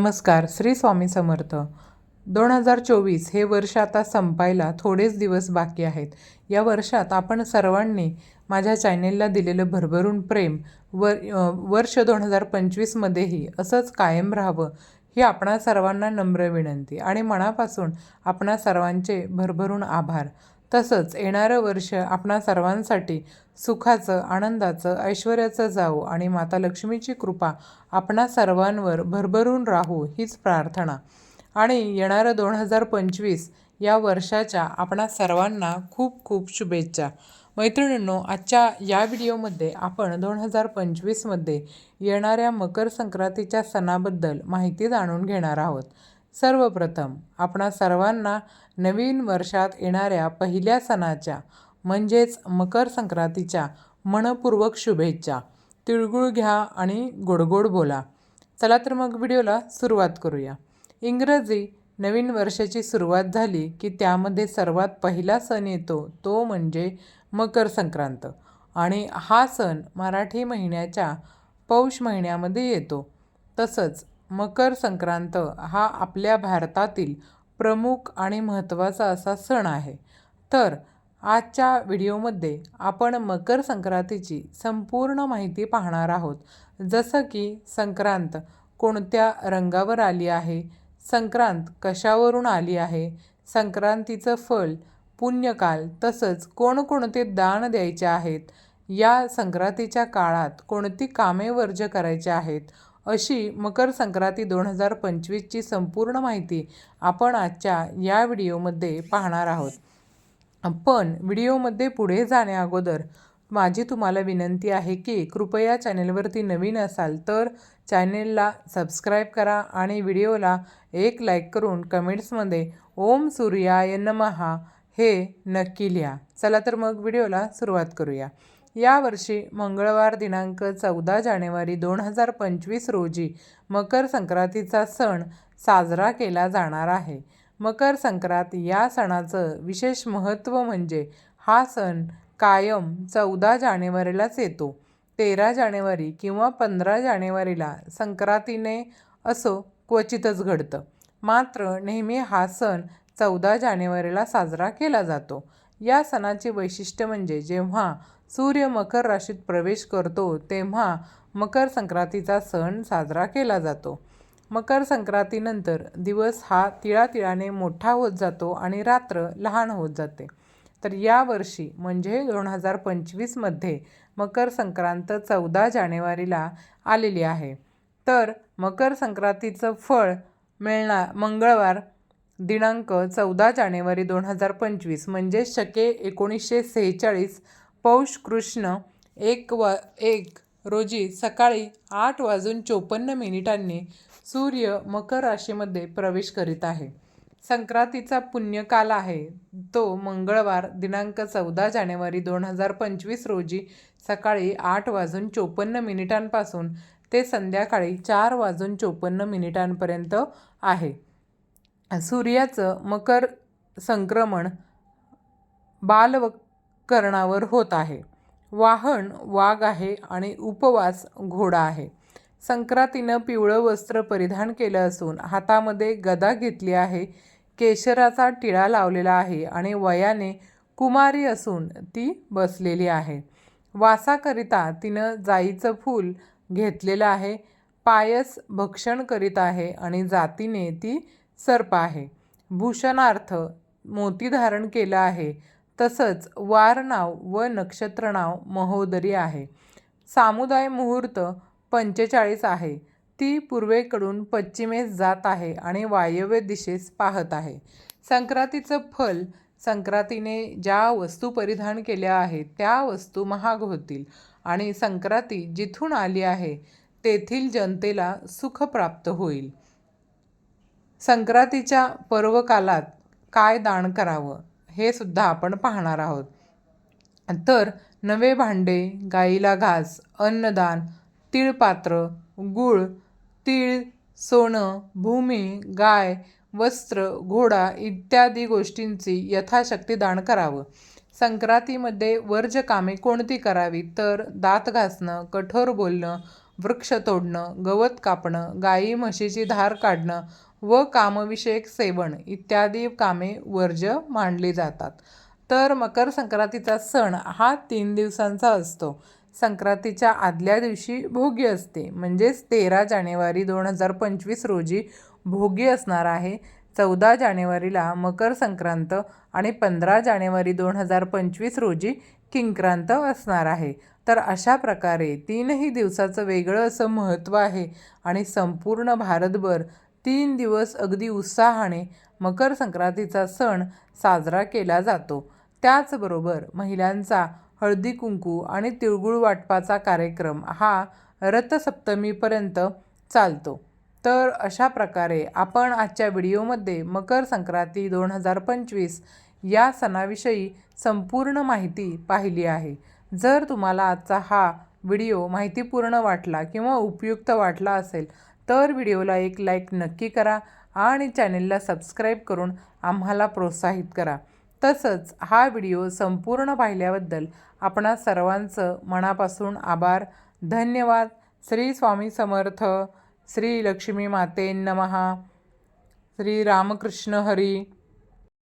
नमस्कार श्री स्वामी समर्थ. दोन हजार चोवीस हे वर्ष आता संपायला थोडेच दिवस बाकी आहेत. या वर्षात आपण सर्वांनी माझ्या चॅनेलला दिलेलं भरभरून प्रेम वर वर्ष दोन हजार पंचवीसमध्येही असंच कायम राहावं ही आपणा सर्वांना नम्र विनंती आणि मनापासून आपणा सर्वांचे भरभरून आभार. तसंच येणारं वर्ष आपणा सर्वांसाठी सुखाचं आनंदाचं ऐश्वर्याचं जावो आणि माता लक्ष्मीची कृपा आपणा सर्वांवर भरभरून राहू हीच प्रार्थना. आणि येणारं दोन हजार पंचवीस या वर्षाच्या आपणा सर्वांना खूप खूप शुभेच्छा. मैत्रिणींनो आजच्या या व्हिडिओमध्ये आपण दोन हजार पंचवीसमध्ये येणाऱ्या मकर संक्रांतीच्या सणाबद्दल माहिती जाणून घेणार आहोत. सर्वप्रथम आपणा सर्वांना नवीन वर्षात येणाऱ्या पहिल्या सणाच्या म्हणजेच मकर संक्रांतीच्या मनपूर्वक शुभेच्छा. तिळगुळ घ्या आणि गोडगोड बोला. चला तर मग व्हिडिओला सुरुवात करूया. इंग्रजी नवीन वर्षाची सुरुवात झाली की त्यामध्ये सर्वात पहिला सण येतो तो म्हणजे मकर संक्रांत. आणि हा सण मराठी महिन्याच्या पौष महिन्यामध्ये येतो. तसंच मकर संक्रांत हा आपल्या भारतातील प्रमुख आणि महत्त्वाचा असा सण आहे. तर आजच्या व्हिडिओमध्ये आपण मकर संक्रांतीची संपूर्ण माहिती पाहणार आहोत. जसं की संक्रांत कोणत्या रंगावर आली आहे संक्रांत कशावरून आली आहे संक्रांतीचं फळ पुण्यकाल तसंच कोणकोणते दान द्यायचे आहेत या संक्रांतीच्या काळात कोणती कामे वर्ज्य करायची आहेत अशी मकर संक्रांती दोन हजार पंचवीसची संपूर्ण माहिती आपण आजच्या या व्हिडिओमध्ये पाहणार आहोत. पण व्हिडिओमध्ये पुढे जाण्याअगोदर माझी तुम्हाला विनंती आहे की कृपया चॅनेलवरती नवीन असाल तर चॅनेलला सबस्क्राईब करा आणि व्हिडिओला एक लाईक करून कमेंट्समध्ये ओम सूर्याय नमहा हे नक्की लिहा. चला तर मग व्हिडिओला सुरुवात करूया. यावर्षी मंगळवार दिनांक चौदा जानेवारी दोन हजार पंचवीस रोजी मकर संक्रांतीचा सण साजरा केला जाणार आहे. मकर संक्रांत या सणाचं विशेष महत्त्व म्हणजे हा सण कायम चौदा जानेवारीलाच येतो. तेरा जानेवारी किंवा पंधरा जानेवारीला संक्रांतीने असो क्वचितच घडतं. मात्र नेहमी हा सण चौदा जानेवारीला साजरा केला जातो. या सणाचे वैशिष्ट्य म्हणजे जेव्हा सूर्य मकर राशीत प्रवेश करतो तेव्हा मकर संक्रांतीचा सण साजरा केला जातो. मकर संक्रांतीनंतर दिवस हा तिळातिळाने मोठा होत जातो आणि रात्र लहान होत जाते. तर यावर्षी म्हणजे दोन हजार पंचवीसमध्ये मकर संक्रांत चौदा जानेवारीला आलेली आहे. तर मकर संक्रांतीचं फळ मिळणार मंगळवार दिनांक चौदा जानेवारी दोन हजार पंचवीस म्हणजे शके एकोणीसशे सेहेचाळीस पौष कृष्ण एक व एक रोजी सकाळी आठ वाजून चोपन्न मिनिटांनी सूर्य मकर राशीमध्ये प्रवेश करीत आहे. संक्रांतीचा पुण्यकाल आहे. तो मंगळवार दिनांक चौदा जानेवारी दोन हजार पंचवीस रोजी सकाळी आठ वाजून चोपन्न मिनिटांपासून ते संध्याकाळी चार वाजून चोपन्न मिनिटांपर्यंत आहे. सूर्याचं मकर संक्रमण बालवकरणावर होत आहे. वाहन वाघ आहे आणि उपवास घोडा आहे. संक्रांतीनं पिवळं वस्त्र परिधान केलं असून हातामध्ये गदा घेतली आहे. केशराचा टिळा लावलेला आहे आणि वयाने कुमारी असून ती बसलेली आहे. वासाकरिता तिनं जाईचं फूल घेतलेलं आहे. पायस भक्षण करीत आहे आणि जातीने ती सर्प आहे. भूषणार्थ मोती धारण केलं आहे. तसंच वार नाव व नक्षत्र नाव महोदरी आहे. सामुदाय मुहूर्त पंचेचाळीस आहे. ती पूर्वेकडून पश्चिमेस जात आहे आणि वायव्य दिशेस पाहत आहे. संक्रांतीचं फल संक्रांतीने ज्या वस्तू परिधान केल्या आहेत त्या वस्तू महाग होतील आणि संक्रांती जिथून आली आहे तेथील जनतेला सुख प्राप्त होईल. संक्रांतीच्या पर्वकालात काय दान करावं हे सुद्धा आपण पाहणार आहोत. तर नवे भांडे गाईला घास अन्नदान तिळपात्र गूळ तीळ सोनं भूमी गाय वस्त्र घोडा इत्यादी गोष्टींची यथाशक्ती दान करावं. संक्रांतीमध्ये वर्ज कामे कोणती करावी? तर दात घासणं कठोर बोलणं वृक्ष तोडणं गवत कापणं गाई म्हशीची धार काढणं व कामविषयक सेवन इत्यादी कामे वर्ज्य मानली जातात. तर मकर संक्रांतीचा सण हा तीन दिवसांचा असतो. संक्रांतीच्या आदल्या दिवशी भोगी असते. म्हणजेच तेरा जानेवारी दोन हजार पंचवीस रोजी भोगी असणार आहे. चौदा जानेवारीला मकर संक्रांत आणि पंधरा जानेवारी दोन हजार पंचवीस रोजी किंक्रांत असणार आहे. तर अशा प्रकारे तीनही दिवसाचं वेगळं असं महत्त्व आहे आणि संपूर्ण भारतभर तीन दिवस अगदी उत्साहाने मकर संक्रांतीचा सण साजरा केला जातो. त्याचबरोबर महिलांचा हळदी कुंकू आणि तिळगुळ वाटपाचा कार्यक्रम हा रथसप्तमीपर्यंत चालतो. तर अशा प्रकारे आपण आजच्या व्हिडिओमध्ये मकर संक्रांती दोन हजार पंचवीस या सणाविषयी संपूर्ण माहिती पाहिली आहे. जर तुम्हाला आजचा हा व्हिडिओ माहितीपूर्ण वाटला किंवा उपयुक्त वाटला असेल तर व्हिडिओला एक लाईक नक्की करा आणि चॅनेलला सबस्क्राईब करून आम्हाला प्रोत्साहित करा. तसंच हा व्हिडिओ संपूर्ण पाहिल्याबद्दल आपणा सर्वांचं मनापासून आभार. धन्यवाद. श्री स्वामी समर्थ. श्री लक्ष्मी माते नमहा श्री रामकृष्ण हरी.